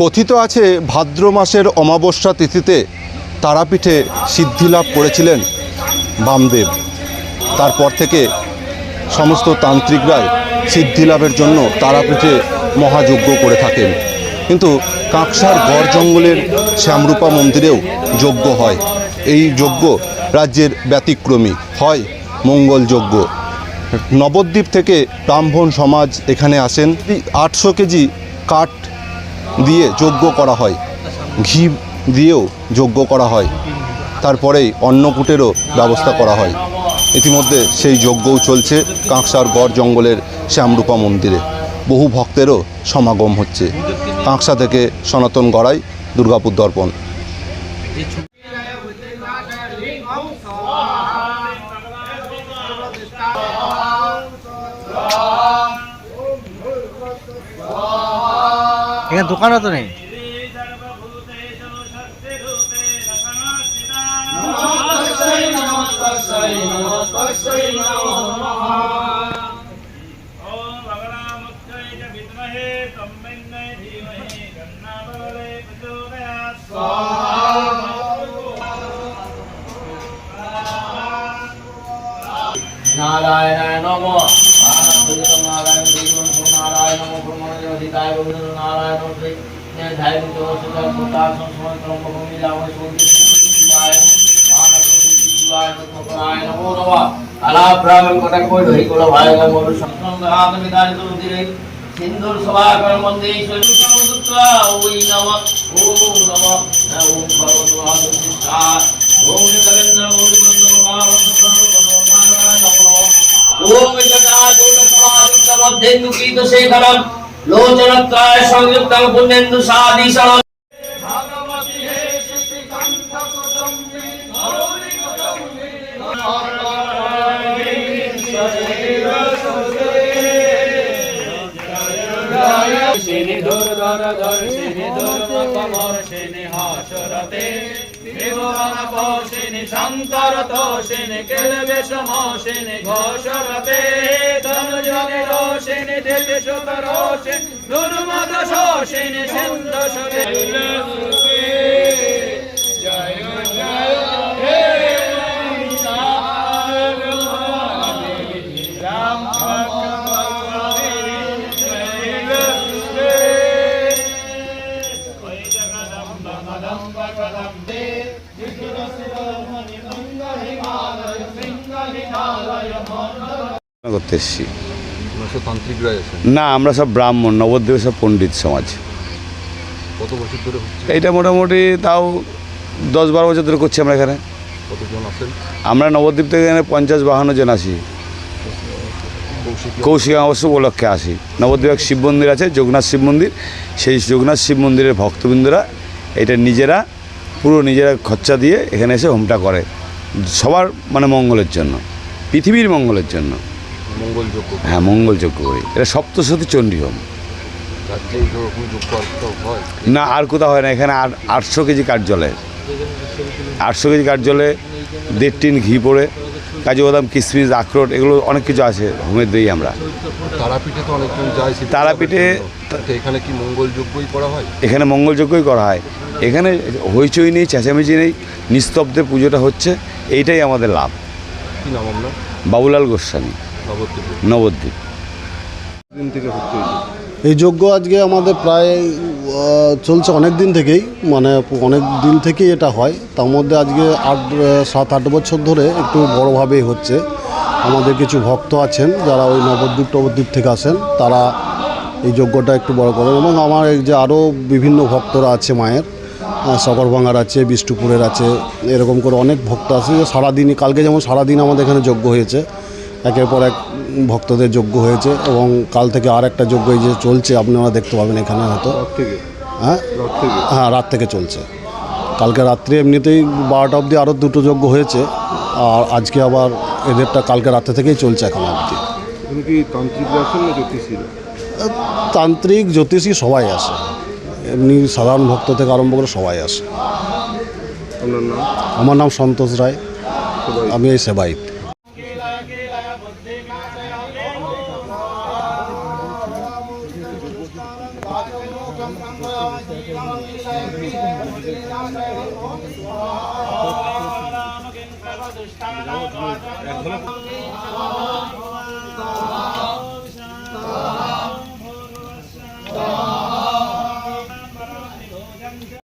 কথিত আছে, ভাদ্র মাসের অমাবস্যা তিথিতে তারাপীঠে সিদ্ধিলাভ করেছিলেন বামদেব। তারপর থেকে সমস্ত তান্ত্রিকরাই সিদ্ধিলাভের জন্য তারাপীঠে মহাযজ্ঞ করে থাকেন। কিন্তু কাঁকসার গড় জঙ্গলের শ্যামরূপা মন্দিরেও যজ্ঞ হয়। এই যজ্ঞ রাজ্যের ব্যতিক্রমী, হয় মঙ্গল যজ্ঞ। নবদ্বীপ থেকে ব্রাহ্মণ সমাজ এখানে আসেন। আটশো কেজি কাঠ দিয়ে যজ্ঞ করা হয়। ঘি দিয়েও যজ্ঞ করা হয়। তারপরেই অন্নকূটেরও ব্যবস্থা করা হয়। ইতিমধ্যে সেই যজ্ঞও চলছে কাঁকসার গড় জঙ্গলের শ্যামরূপা মন্দিরে। বহু ভক্তেরও সমাগম হচ্ছে। কাঁকসা থেকে সনাতন গড়াই দুর্গাপুর দর্পণ। এখানে দোকান তো নেই নারায়ণ নম। কোলা ভাই গো মরু সংগ্রাম বিদায় দুর্দিরে সিন্ধুর সভা কর্ম মন্দির ঈশ্বর সমুদ্রা ওই নমঃ ওম নমঃ ওম ভগবতু আদিত্যা ওম লোচনত্রায় সংযুক্তং পুণ্যেন্দু সাদিশাম সেনে ধর ধর ধর ধর দেবগণ সেনে শান্তরত সেনে কেলবে সম সেনে ঘোষরতে ধন জনে রোষিনী দেবে শত রোষিনী দুর্মদ শোষিনী সিন্ধু সরে করতে এসেছি। না আমরা সব ব্রাহ্মণ নবদ্বীপের সব পণ্ডিত সমাজ। কত বছর ধরে এইটা মোটামুটি তাও দশ বারো বছর ধরে করছি আমরা এখানে। আমরা নবদ্বীপ থেকে এখানে পঞ্চাশ বাহান্ন জন আসি কৌশিক কৌশিক অবশ্য উপলক্ষে আসি। নবদ্বীপ এক শিব মন্দির আছে যোগনাথ শিব মন্দির। সেই যোগনাথ শিব মন্দিরের ভক্তবৃন্দরা এটা নিজেরা পুরো নিজেরা খরচা দিয়ে এখানে এসে হোমটা করে। সবার মানে মঙ্গলের জন্য পৃথিবীর মঙ্গলের জন্য। মঙ্গলযোগ্য হ্যাঁ মঙ্গলযোগ্য করি। এটা সপ্তশতী চণ্ডী হোম না আর কোথাও হয় না এখানে আর আটশো কেজি কাঠ আটশো কেজি জলে দেড় টিন ঘি পড়ে কাজু বাদাম কিশমিশ আখরোট এগুলো অনেক কিছু আছে হোমের দিই আমরা। তারাপীঠে তো অনেকজন যায় তারাপীঠে- এখানে কি মঙ্গলযোগ্যই করা হয়? এখানে মঙ্গলযজ্ঞই করা হয়। এখানে হইচই নেই চেঁচামেচি নেই নিস্তব্ধে পুজোটা হচ্ছে এইটাই আমাদের লাভ। বাবুলাল গোস্বামী। নবদ্বীপে। নবদ্বীপ। দিন থেকে হচ্ছে এই যজ্ঞ আজকে আমাদের প্রায় চলছে অনেক দিন থেকেই মানে অনেক দিন থেকেই এটা হয়। তার মধ্যে আজকে আট সাত আট বছর ধরে একটু বড়োভাবেই হচ্ছে। আমাদের কিছু ভক্ত আছেন যারা ওই নবদ্বীপ টবদ্বীপ থেকে আসেন তারা এই যজ্ঞটা একটু বড় করেন। এবং আমার এই যে আরও বিভিন্ন ভক্তরা আছে মায়ের সকরভাঙার আছে বিষ্ণুপুরের আছে এরকম করে অনেক ভক্ত আছে। যে সারাদিনই কালকে যেমন সারাদিন আমাদের এখানে যজ্ঞ হয়েছে একের পর এক ভক্তদের যজ্ঞ হয়েছে এবং কাল থেকে আর একটা যজ্ঞ এই যে চলছে আপনারা দেখতে পাবেন এখানে হয়তো। হ্যাঁ? হ্যাঁ রাত থেকে চলছে। কালকে রাত্রে এমনিতেই বারোটা অবধি আরও দুটো যজ্ঞ হয়েছে আর আজকে আবার এদেরটা কালকে রাত্রে থেকেই চলছে এখন অবধি। তান্ত্রিক জ্যোতিষী সবাই আসে। এমনি সাধারণ ভক্ত থেকে আরম্ভ করে সবাই আসে। আমার নাম সন্তোষ রায়। আমি এই সেবাইত रामकिं सर्वदुष्टानां